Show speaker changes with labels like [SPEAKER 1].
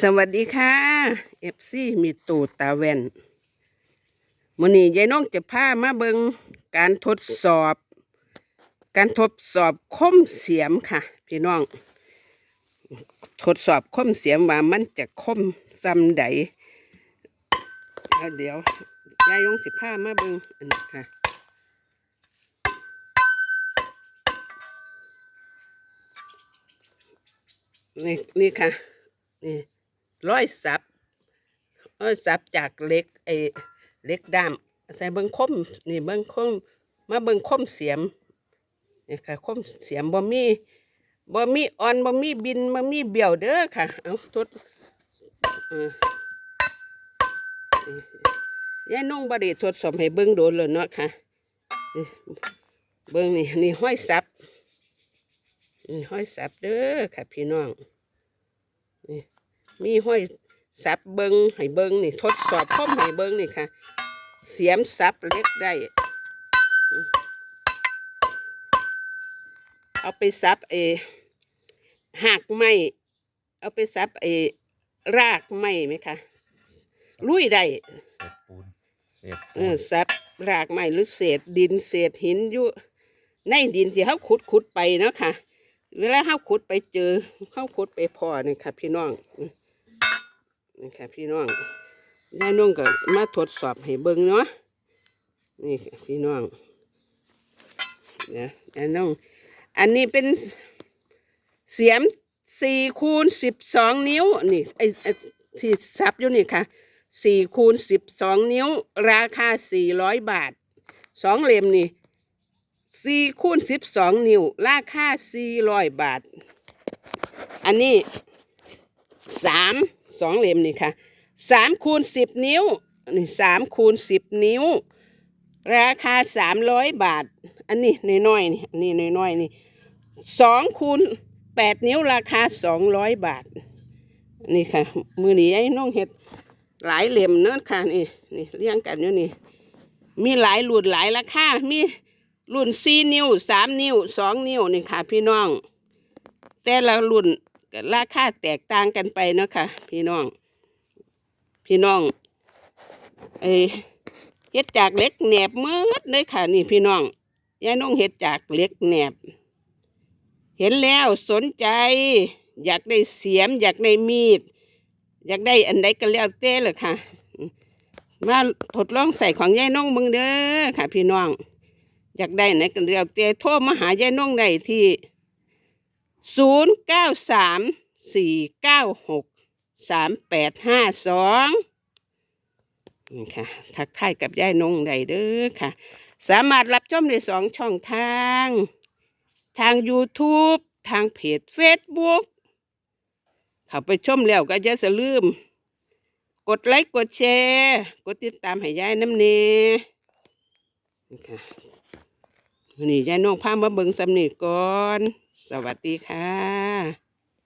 [SPEAKER 1] สวัสดีค่ะเอฟซีมีตูตาแวนมื้อนี้ยายน้องจะพามาเบิงการทดสอบ การทดสอบคมเสียมค่ะ พี่น้อง ทดสอบคมเสียมว่ามันจะคมซ้ำใดแล้วเดี๋ยวยายน้องสิพามาเบิงอันนี้ค่ะนี่นี่ค่ะนี่ ร้อยสับร้อยสับจากเล็กไอเล็กด้ามใส่เบิ้งคมนี่เบิ้งคมมาเบิ้งคมเสียมนี่ค่ะคมเสียมบ่มีบ่มีอ่อนบ่มีบินบ่มีเบี้ยวเด้อค่ะเอาทดนี่ยายนุ่งบด้ทดสอบให้เบิ้งโดนเลยเนาะค่ะเบิ้งนี่นี่ห้อยสับนี่ห้อยสับเด้อค่ะพี่น้องนี่ มีห้อยสับเบิงให้เบิงนี่ ทดสอบคมให้เบิงนี่ค่ะ เสียมสับเล็กได้ เอาไปสับเอหักไม้เอาไปสับเอรากไม้ไหมคะลุยได้
[SPEAKER 2] เศษปูนเศษ
[SPEAKER 1] เอ
[SPEAKER 2] ปู
[SPEAKER 1] อนสับรากไม้หรือเศษดินเศษหินอยู่ในดินที่เขาขุดขุดไปเนาะค่ะ เวลาเขาขุดไปเจอเขาขุดไปพอนี่ค่ะ พี่น้อง นี่ค่ะพี่น้องยายน้องก็มาทดสอบให้เบิ่งเนาะนี่ค่ะพี่น้องเนี่ยยายน้องอันนี้เป็นเสียมสี่คูณสิบสองนิ้วนี่ไอ้ไอ้ที่ซับอยู่นี่ค่ะสี่คูณสิบสองนิ้ว ราคาสี่ร้อยบาทสองเล่มนี่สี่คูณสิบสองนิ้ว ราคาสี่ร้อยบาท อันนี้สาม สองเล่มนี่ค่ะสามคูณสิบนิ้วนี่สามคูณสิบนิ้ว ราคาสามร้อยบาท อันนี้น้อยๆนี่อันนี้น้อยๆนี่สองคูณแปดนิ้วราคาสองร้อยบาท นี่ค่ะ มือนี้ไอ้น้องเห็ดหลายเหลี่ยมเนาะค่ะนี่นี่เรียงกันอยู่นี่ มีหลายรุ่นหลายราคา มีรุ่นสี่นิ้วสามนิ้วสองนิ้วนี่ค่ะพี่น้อง แต่ละรุ่น ราคาแตกต่างกันไปเนาะค่ะพี่น้อง พี่น้องเอเฮ็ดจากเล็กแหนบมืดเลยค่ะ นี่พี่น้องยายน้องเฮ็ดจากเล็กแหนบ เห็นแล้วสนใจ อยากได้เสียม อยากได้มีด อยากได้อันใดก็แล้วแต่เลยค่ะ มาทดลองใส่ของยายน้องเบิ่งเด้อค่ะ พี่น้อง อยากได้อันไหนก็แล้วแต่โทรมาหายายน้องได้ที่ ศูนย์เก้าสามสี่เก้าหกสามแปดห้าสองนี่ค่ะทักทายกับยายนงได้เด้อค่ะ สามารถรับชมได้สองช่องทาง ทาง YouTube ทางเพจ Facebook เข้าไปชมแล้วก็จะสลืม กดไลค์กดแชร์ กดติดตามให้ยายน้ำเนนี่ค่ะวันนี้ยายน้องพามาเบิงสำนีก่อน สวัสดีค่ะ